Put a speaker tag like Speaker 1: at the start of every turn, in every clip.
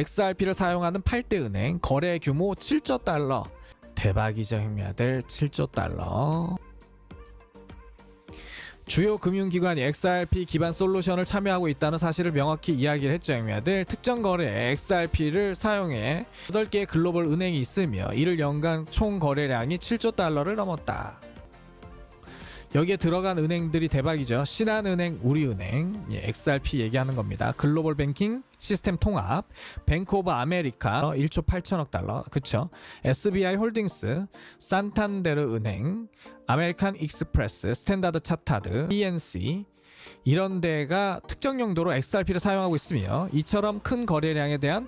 Speaker 1: XRP를 사용하는 8대 은행 거래 규모 7조 달러. 대박이죠 형님들. 7조 달러. 주요 금융기관이 XRP 기반 솔루션을 참여하고 있다는 사실을 명확히 이야기를 했죠 형님들. 특정 거래에 XRP를 사용해 8개의 글로벌 은행이 있으며 이를 연간 총 거래량이 7조 달러를 넘었다 여기에 들어간 은행들이 대박이죠. 신한은행, 우리은행, 예, XRP 얘기하는 겁니다. 글로벌 뱅킹 시스템 통합, 뱅크 오브 아메리카 1조 8천억 달러, 그쵸? SBI 홀딩스, 산탄데르 은행, 아메리칸 익스프레스, 스탠다드 차타드, ENC 이런 데가 특정 용도로 XRP를 사용하고 있으며 이처럼 큰 거래량에 대한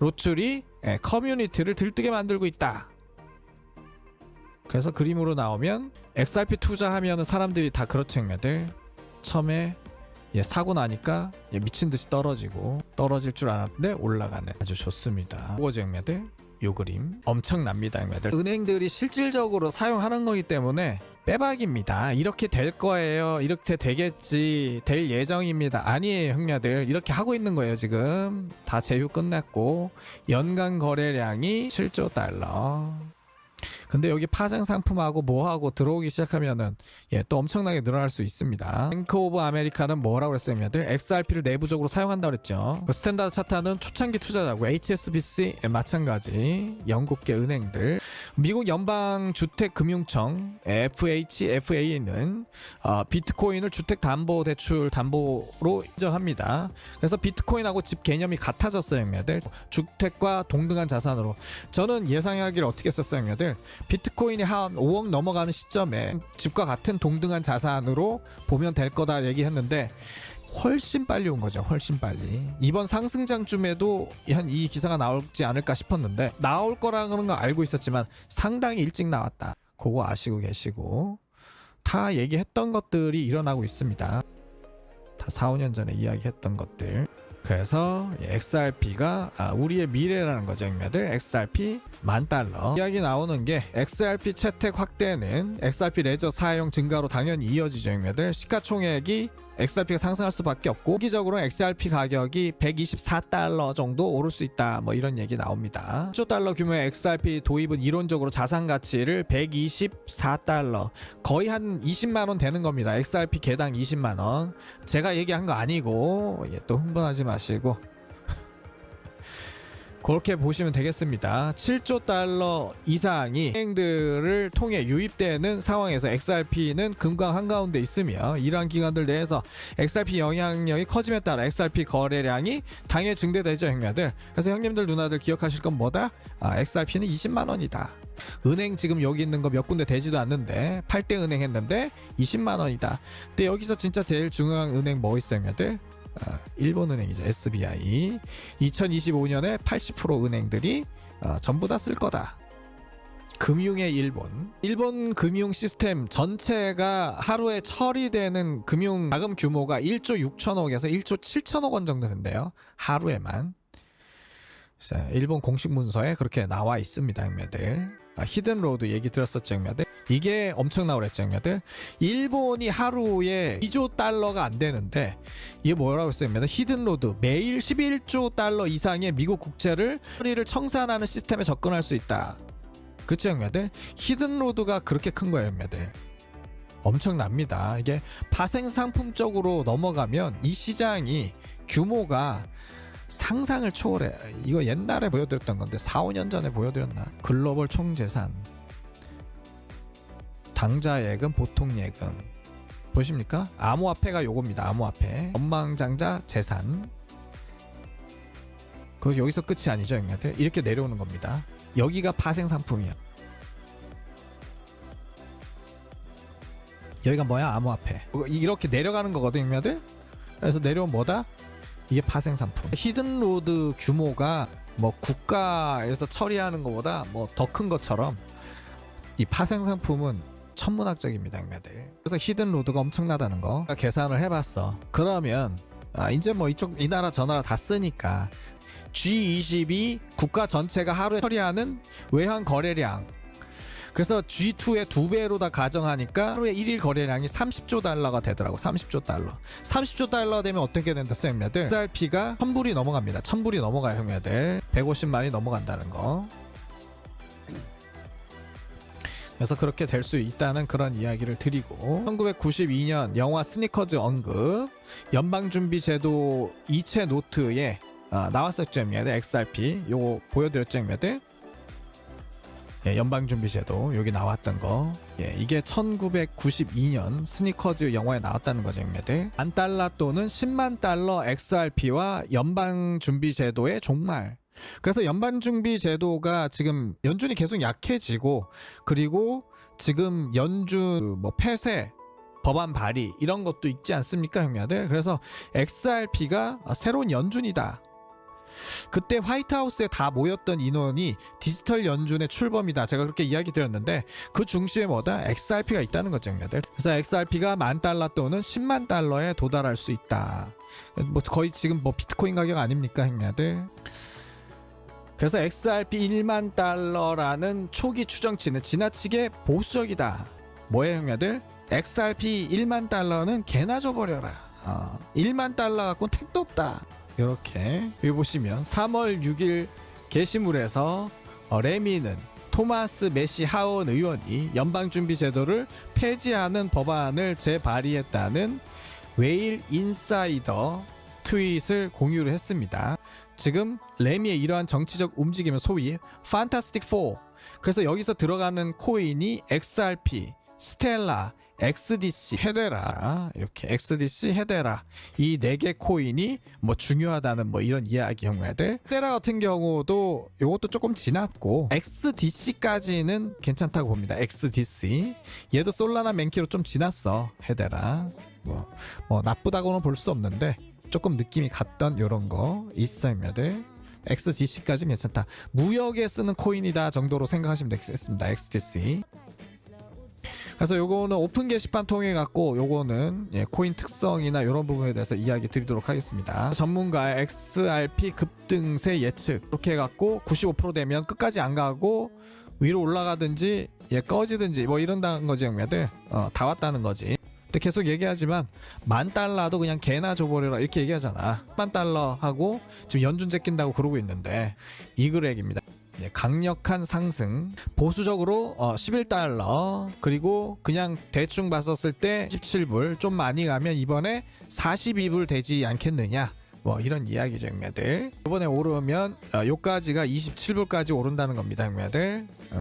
Speaker 1: 로출이 예, 커뮤니티를 들뜨게 만들고 있다. 그래서 그림으로 나오면 XRP 투자하면 사람들이 다 그렇죠 형님들 처음에 예, 사고 나니까 예, 미친 듯이 떨어지고 떨어질 줄 알았는데 올라가는 아주 좋습니다. 뭐죠 형님들? 요 그림 엄청납니다 형님들. 은행들이 실질적으로 사용하는 거기 때문에 빼박입니다. 이렇게 될 거예요. 이렇게 되겠지. 될 예정입니다. 아니에요, 형님들. 이렇게 하고 있는 거예요, 지금. 다 제휴 끝났고 연간 거래량이 7조 달러. 근데 여기 파생 상품하고 뭐하고 들어오기 시작하면은 예, 또 엄청나게 늘어날 수 있습니다. 뱅크 오브 아메리카는 뭐라고 그랬어요, 얘들? XRP를 내부적으로 사용한다고 그랬죠. 그 스탠다드 차트는 초창기 투자자고 HSBC 마찬가지 영국계 은행들 미국 연방 주택 금융청 FHFA는 어, 비트코인을 주택 담보 대출 담보로 인정합니다. 그래서 비트코인하고 집 개념이 같아졌어요, 형님들. 주택과 동등한 자산으로. 저는 예상하기를 어떻게 썼어요, 형님들? 비트코인이 한 5억 넘어가는 시점에 집과 같은 동등한 자산으로 보면 될 거다 얘기했는데 훨씬 빨리 온 거죠. 훨씬 빨리. 이번 상승장쯤에도 한 이 기사가 나올지 않을까 싶었는데 나올 거라는 거 알고 있었지만 상당히 일찍 나왔다. 그거 아시고 계시고 다 얘기했던 것들이 일어나고 있습니다. 다 4, 5년 전에 이야기했던 것들. 그래서 XRP가 아, 우리의 미래라는 거죠, 형님들. XRP 만 달러. 이야기 나오는 게 XRP 채택 확대는 XRP 레저 사용 증가로 당연히 이어지죠, 형님들. 시가총액이 XRP가 상승할 수밖에 없고 기적으로 XRP 가격이 124달러 정도 오를 수 있다. 뭐 이런 얘기 나옵니다. 1조 달러 규모의 XRP 도입은 이론적으로 자산 가치를 124달러 거의 한 20만 원 되는 겁니다. XRP 개당 20만 원. 제가 얘기한 거 아니고 예, 또 흥분하지 마시고 그렇게 보시면 되겠습니다. 7조 달러 이상이 은행들을 통해 유입되는 상황에서 XRP는 금강 한가운데 있으며 이러한 기관들 내에서 XRP 영향력이 커짐에 따라 XRP 거래량이 당연히 증대되죠, 형님들. 그래서 형님들 누나들 기억하실 건 뭐다? 아, XRP는 20만 원이다. 은행 지금 여기 있는 거 몇 군데 되지도 않는데 8대 은행 했는데 20만 원이다. 근데 여기서 진짜 제일 중요한 은행 뭐 있어요, 형님들? 아, 일본 은행이죠 SBI 2025년에 80% 은행들이 어, 전부 다 쓸 거다. 금융의 일본. 일본 금융 시스템 전체가 하루에 처리되는 금융 자금 규모가 1조 6천억에서 1조 7천억 원 정도 된대요 하루에만. 자, 일본 공식 문서에 그렇게 나와 있습니다 형님들 아, 히든 로드 얘기 들었었죠 형님들? 이게 엄청나고 그랬죠 형님들? 일본이 하루에 2조 달러가 안 되는데 이게 뭐라고 했어요 형님들? 히든 로드 매일 11조 달러 이상의 미국 국채를 처리를 청산하는 시스템에 접근할 수 있다. 그쵸 형님들? 히든 로드가 그렇게 큰 거예요 형님들. 엄청납니다. 이게 파생 상품 쪽으로 넘어가면 이 시장이 규모가 상상을 초월해. 이거 옛날에 보여드렸던 건데 4, 5년 전에 보여드렸나? 글로벌 총재산. 당좌 예금, 보통 예금. 보십니까? 암호화폐가 요겁니다. 암호화폐. 원망장자 재산. 그 여기서 끝이 아니죠, 형님들. 이렇게 내려오는 겁니다. 여기가 파생 상품이야. 여기가 뭐야? 암호화폐. 이렇게 내려가는 거거든, 형님들. 그래서 내려온 뭐다? 이게 파생 상품. 히든 로드 규모가 뭐 국가에서 처리하는 것보다 뭐 더 큰 것처럼 이 파생 상품은 천문학적입니다, 형님들. 그래서 히든 로드가 엄청나다는 거 계산을 해봤어. 그러면 아 이제 뭐 이쪽 이 나라 저 나라 다 쓰니까 G20이 국가 전체가 하루에 처리하는 외환 거래량 그래서 G2의 두 배로 다 가정하니까 하루에 1일 거래량이 30조 달러가 되더라고. 30조 달러. 30조 달러 되면 어떻게 된다, 형님들? XRP가 1000불이 넘어갑니다. 1000불이 넘어가요, 형님들. 150만이 넘어간다는 거. 그래서 그렇게 될 수 있다는 그런 이야기를 드리고 1992년 영화 스니커즈 언급 연방준비제도 이체 노트에 아, 나왔었죠, 형님들. XRP 요거 보여드렸죠, 형님들. 예, 연방준비제도 여기 나왔던 거. 예, 이게 1992년 스니커즈 영화에 나왔다는 거죠 형님들. 만 달러 또는 10만 달러 XRP와 연방준비제도의 종말. 그래서 연방준비제도가 지금 연준이 계속 약해지고 그리고 지금 연준 뭐 폐쇄 법안 발의 이런 것도 있지 않습니까 형님들? 그래서 XRP가 새로운 연준이다 그때 화이트하우스에 다 모였던 인원이 디지털 연준의 출범이다. 제가 그렇게 이야기 드렸는데 그 중심에 뭐다? XRP가 있다는 거죠, 형님들. 그래서 XRP가 만 달러 또는 10만 달러에 도달할 수 있다. 뭐 거의 지금 뭐 비트코인 가격 아닙니까, 형님들? 그래서 XRP 1만 달러라는 초기 추정치는 지나치게 보수적이다. 뭐예요, 형님들? XRP 1만 달러는 개나 줘버려라. 어, 1만 달러 갖고 택도 없다. 이렇게 여기 보시면 3월 6일 게시물에서 어, 레미는 토마스 메시 하원 의원이 연방준비제도를 폐지하는 법안을 재발의했다는 웨일 인사이더 트윗을 공유를 했습니다. 지금 레미의 이러한 정치적 움직임은 소위 판타스틱 4 그래서 여기서 들어가는 코인이 XRP, 스텔라, XDC, 헤데라 이렇게 XDC, 헤데라 이 네 개 코인이 뭐 중요하다는 뭐 이런 이야기 형매들 헤데라 같은 경우도 이것도 조금 지났고 XDC까지는 괜찮다고 봅니다. XDC 얘도 솔라나 맨키로 좀 지났어 헤데라 뭐, 뭐 나쁘다고는 볼 수 없는데 조금 느낌이 갔던 요런 거 형매들 XDC까지 괜찮다. 무역에 쓰는 코인이다 정도로 생각하시면 되겠습니다. XDC. 그래서 요거는 오픈 게시판 통해 갖고 요거는 예, 코인 특성이나 이런 부분에 대해서 이야기 드리도록 하겠습니다. 전문가의 XRP 급등세 예측 이렇게 해갖고 95% 되면 끝까지 안 가고 위로 올라가든지 예, 꺼지든지 뭐 이런다는 거지 형님들 어, 다 왔다는 거지. 근데 계속 얘기하지만 만 달러도 그냥 개나 줘버려라 이렇게 얘기하잖아. 만 달러 하고 지금 연준 제 낀다고 그러고 있는데 이 금액입니다. 예, 강력한 상승 보수적으로 어, 11달러 그리고 그냥 대충 봤었을 때 17불 좀 많이 가면 이번에 42불 되지 않겠느냐. 뭐 이런 이야기죠 형매들. 이번에 오르면 어, 요까지가 27불까지 오른다는 겁니다 형매들. 어.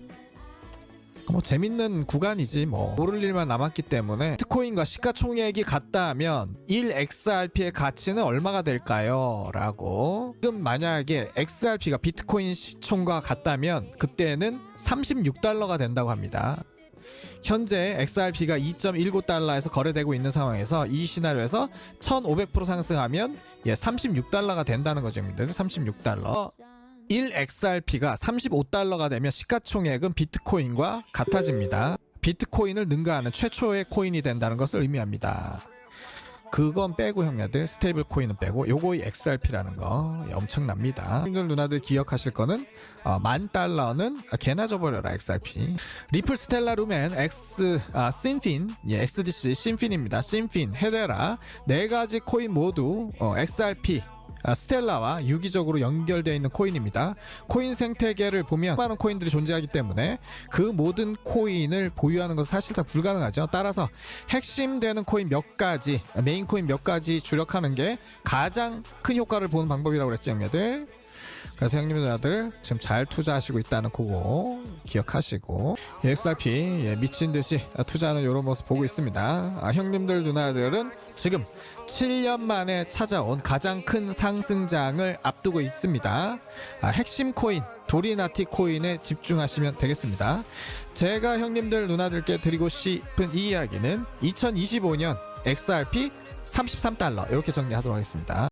Speaker 1: 뭐 재밌는 구간이지 뭐 오를 일만 남았기 때문에 비트코인과 시가총액이 같다면 1XRP의 가치는 얼마가 될까요? 라고 지금 만약에 XRP가 비트코인 시총과 같다면 그때는 36달러가 된다고 합니다. 현재 XRP가 2.19달러에서 거래되고 있는 상황에서 이 시나리오에서 1500% 상승하면 예 36달러가 된다는 거죠. 36달러. 1XRP가 35달러가 되면 시가총액은 비트코인과 같아집니다. 비트코인을 능가하는 최초의 코인이 된다는 것을 의미합니다. 그건 빼고 형님들 스테이블 코인은 빼고 요거 XRP라는 거 엄청납니다. 형들 누나들 기억하실 거는 어, 만 달러는 아, 개나 줘버려라 XRP. 리플 스텔라 루멘 X 아 신핀 예 XDC 신핀입니다. 신핀 헤데라 네 가지 코인 모두 어, XRP 아, 스텔라와 유기적으로 연결되어 있는 코인입니다. 코인 생태계를 보면 많은 코인들이 존재하기 때문에 그 모든 코인을 보유하는 것은 사실상 불가능하죠. 따라서 핵심 되는 코인 몇 가지, 메인 코인 몇 가지 주력하는 게 가장 큰 효과를 보는 방법이라고 그랬죠, 형님들. 그래서 형님 누나들 지금 잘 투자하시고 있다는 거고 기억하시고 예, XRP 예, 미친 듯이 투자하는 이런 모습 보고 있습니다. 아, 형님들 누나들은 지금 7년 만에 찾아온 가장 큰 상승장을 앞두고 있습니다. 아, 핵심 코인 도리나티 코인에 집중하시면 되겠습니다. 제가 형님들 누나들께 드리고 싶은 이 이야기는 2025년 XRP 33달러 이렇게 정리하도록 하겠습니다.